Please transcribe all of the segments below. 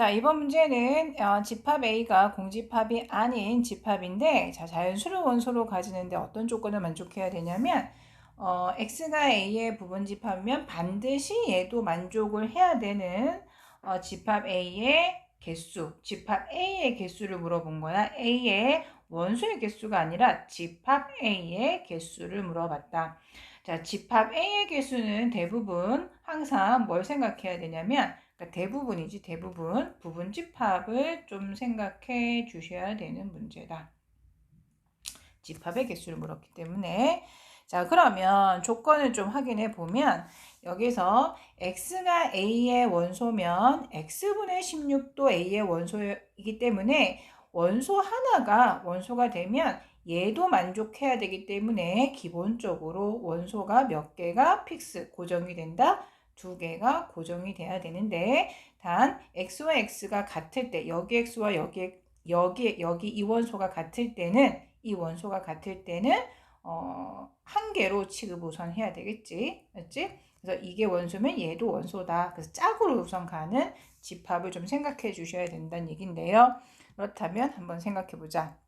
자, 이번 문제는 어, 집합 A가 공집합이 아닌 집합인데 자, 자연수를 원소로 가지는데 어떤 조건을 만족해야 되냐면 어, X가 A의 부분 집합이면 반드시 얘도 만족을 해야 되는 어, 집합 A의 개수, 집합 A의 개수를 물어본 거야. A의 원소의 개수가 아니라 집합 A의 개수를 물어봤다. 자, 집합 A의 개수는 대부분 항상 뭘 생각해야 되냐면 그러니까 대부분이지 대부분 부분 집합을 좀 생각해 주셔야 되는 문제다. 집합의 개수를 물었기 때문에 자 그러면 조건을 좀 확인해 보면 여기서 x가 a의 원소면 x분의 16도 a의 원소이기 때문에 원소 하나가 원소가 되면 얘도 만족해야 되기 때문에 기본적으로 원소가 몇 개가 픽스 고정이 된다. 두 개가 고정이 돼야 되는데 단 x와 x가 같을 때 여기 x와 여기 여기 여기 이 원소가 같을 때는 이 원소가 같을 때는 어, 한 개로 취급 우선 해야 되겠지. 맞지? 그래서 이게 원소면 얘도 원소다. 그래서 짝으로 우선 가는 집합을 좀 생각해 주셔야 된다는 얘긴데요. 그렇다면 한번 생각해 보자.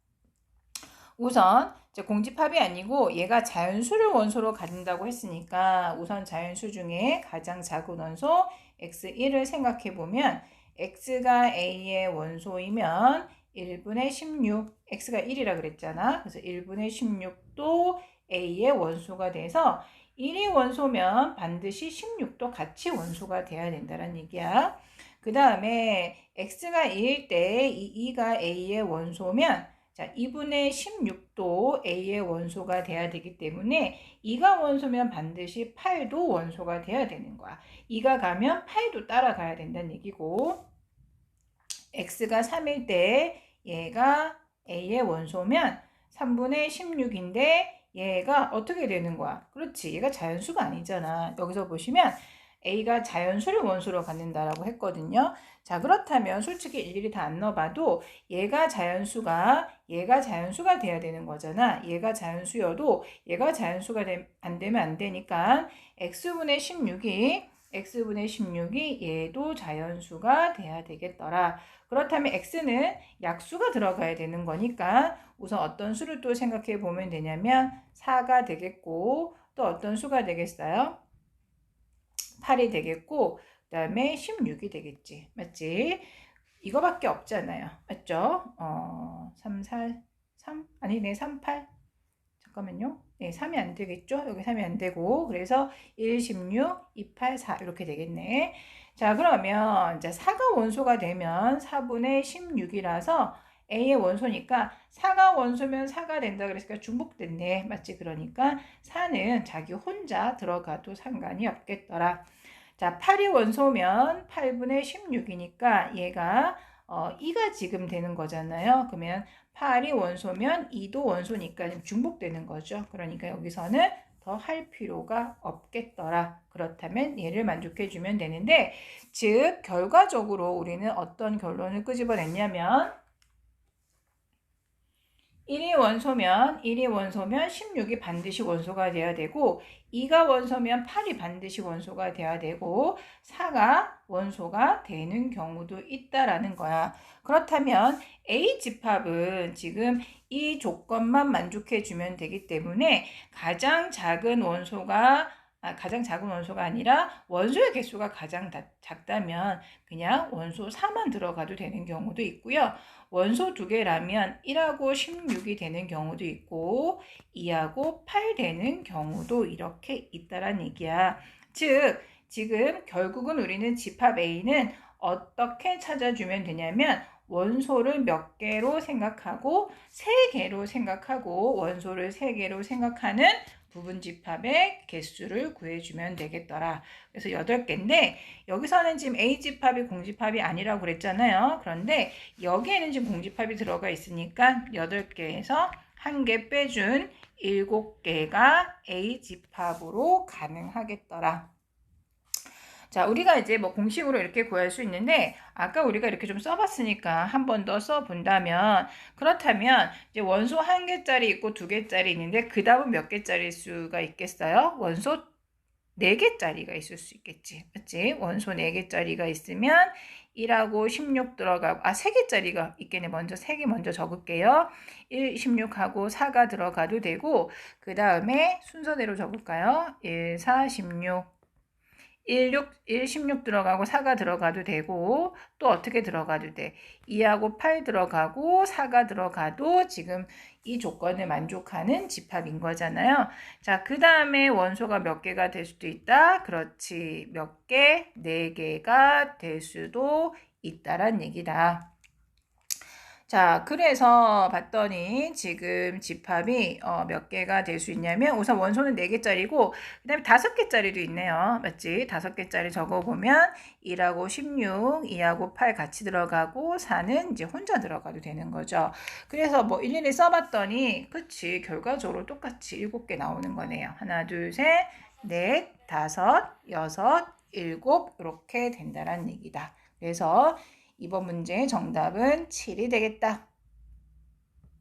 우선 공집합이 아니고 얘가 자연수를 원소로 가진다고 했으니까 우선 자연수 중에 가장 작은 원소 x1을 생각해 보면 x가 a의 원소이면 1분의 16, x가 1이라 그랬잖아. 그래서 1분의 16도 a의 원소가 돼서 1이 원소면 반드시 16도 같이 원소가 돼야 된다는 얘기야. 그 다음에 x가 2일 때 이 2가 a의 원소면 자, 2분의 16도 A의 원소가 돼야 되기 때문에 2가 원소면 반드시 8도 원소가 돼야 되는 거야. 2가 가면 8도 따라가야 된다는 얘기고 X가 3일 때 얘가 A의 원소면 3분의 16인데 얘가 어떻게 되는 거야? 그렇지. 얘가 자연수가 아니잖아. 여기서 보시면 A가 자연수를 원소로 갖는다라고 했거든요. 자, 그렇다면 솔직히 일일이 다 안 넣어봐도 얘가 자연수가 얘가 자연수가 돼야 되는 거잖아. 얘가 자연수여도 얘가 자연수가 되, 안 되면 안 되니까 x분의 16이 x분의 16이 얘도 자연수가 돼야 되겠더라. 그렇다면 x는 약수가 들어가야 되는 거니까 우선 어떤 수를 또 생각해 보면 되냐면 4가 되겠고 또 어떤 수가 되겠어요? 8이 되겠고 그 다음에 16이 되겠지. 맞지? 이거밖에 없잖아요. 맞죠? 어, 3, 4, 3? 아니, 네, 3, 8. 잠깐만요. 네, 3이 안 되겠죠? 여기 3이 안 되고. 그래서 1, 16, 2, 8, 4. 이렇게 되겠네. 자, 그러면 이제 4가 원소가 되면 4분의 16이라서 A의 원소니까 4가 원소면 4가 된다 그랬으니까 중복됐네. 맞지? 그러니까 4는 자기 혼자 들어가도 상관이 없겠더라. 자, 8이 원소면 8분의 16이니까 얘가 어, 2가 지금 되는 거잖아요. 그러면 8이 원소면 2도 원소니까 중복되는 거죠. 그러니까 여기서는 더 할 필요가 없겠더라. 그렇다면 얘를 만족해 주면 되는데 즉 결과적으로 우리는 어떤 결론을 끄집어냈냐면 1이 원소면 1이 원소면 16이 반드시 원소가 돼야 되고 2가 원소면 8이 반드시 원소가 돼야 되고 4가 원소가 되는 경우도 있다라는 거야. 그렇다면 A 집합은 지금 이 조건만 만족해 주면 되기 때문에 가장 작은 원소가 아, 가장 작은 원소가 아니라 원소의 개수가 가장 다, 작다면 그냥 원소 4만 들어가도 되는 경우도 있고요. 원소 두 개라면 1하고 16이 되는 경우도 있고 2하고 8 되는 경우도 이렇게 있다란 얘기야. 즉 지금 결국은 우리는 집합 A는 어떻게 찾아주면 되냐면 원소를 몇 개로 생각하고 세 개로 생각하고 원소를 세 개로 생각하는 부분 집합의 개수를 구해주면 되겠더라. 그래서 8개인데 여기서는 지금 A 집합이 공집합이 아니라고 그랬잖아요. 그런데 여기에는 지금 공집합이 들어가 있으니까 8개에서 한 개 빼준 7개가 A 집합으로 가능하겠더라. 자, 우리가 이제 뭐 공식으로 이렇게 구할 수 있는데 아까 우리가 이렇게 좀 써봤으니까 한 번 더 써본다면 그렇다면 이제 원소 한 개짜리 있고 두 개짜리 있는데 그 다음은 몇 개짜리 수가 있겠어요? 원소 네 개짜리가 있을 수 있겠지. 맞지? 원소 네 개짜리가 있으면 1하고 16 들어가고 아 3개짜리가 있겠네. 먼저 3개 먼저 적을게요. 1, 16하고 4가 들어가도 되고 그 다음에 순서대로 적을까요? 1, 4, 16 1, 6, 1, 16 들어가고 4가 들어가도 되고 또 어떻게 들어가도 돼. 2하고 8 들어가고 4가 들어가도 지금 이 조건을 만족하는 집합인 거잖아요. 자, 그 다음에 원소가 몇 개가 될 수도 있다. 그렇지. 몇 개? 네 개가 될 수도 있다란 얘기다. 자, 그래서 봤더니 지금 집합이 어, 몇 개가 될 수 있냐면 우선 원소는 4개짜리고 그 다음에 5개짜리도 있네요. 맞지? 5개짜리 적어보면 1하고 16, 2하고 8 같이 들어가고 4는 이제 혼자 들어가도 되는 거죠. 그래서 뭐 일일이 써봤더니 그치 결과적으로 똑같이 7개 나오는 거네요. 하나, 둘, 셋, 넷, 다섯, 여섯, 일곱 이렇게 된다는 얘기다. 그래서 이번 문제의 정답은 7이 되겠다.